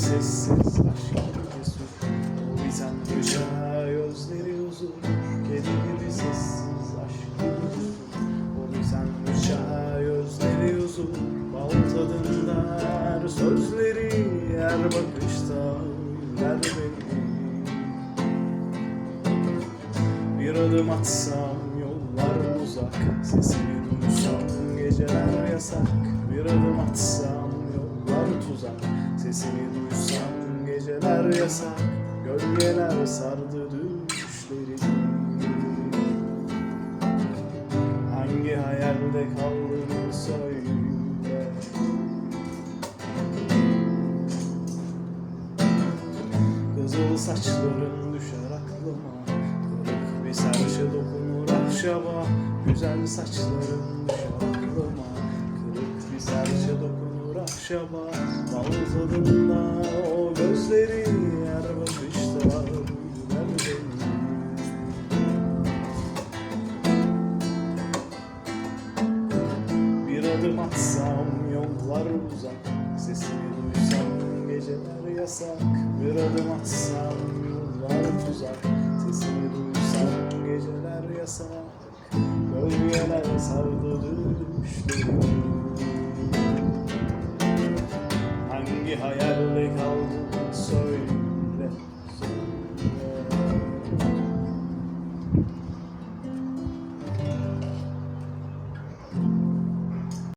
sessiz aşk gibi O biten rüya gözleri huzur Kedi gibi sessiz aşk gibi cesur O biten rüya gözleri huzur Bal tadında her sözleri Her bakışta her beni Bir adım atsam yollar uzak Sesini duysam geceler yasak. Bir adım atsam yollar tuzak Sesini duysam geceler yasak Gölgeler sardı düşleri Hangi hayalde kaldın söyle. Kızıl saçların düşer aklıma Kırık bir serçe dokunur ahşaba Güzel saçların düşer aklıma Bal tadında o gözleri Her bakışta Bir adım atsam yollar uzak. Sesini duysam geceler yasak. Bir adım atsam yollar tuzak Sesini duysam geceler yasak. Gölgeler sardı düşlerim Hangi hayalde kaldın? Söyle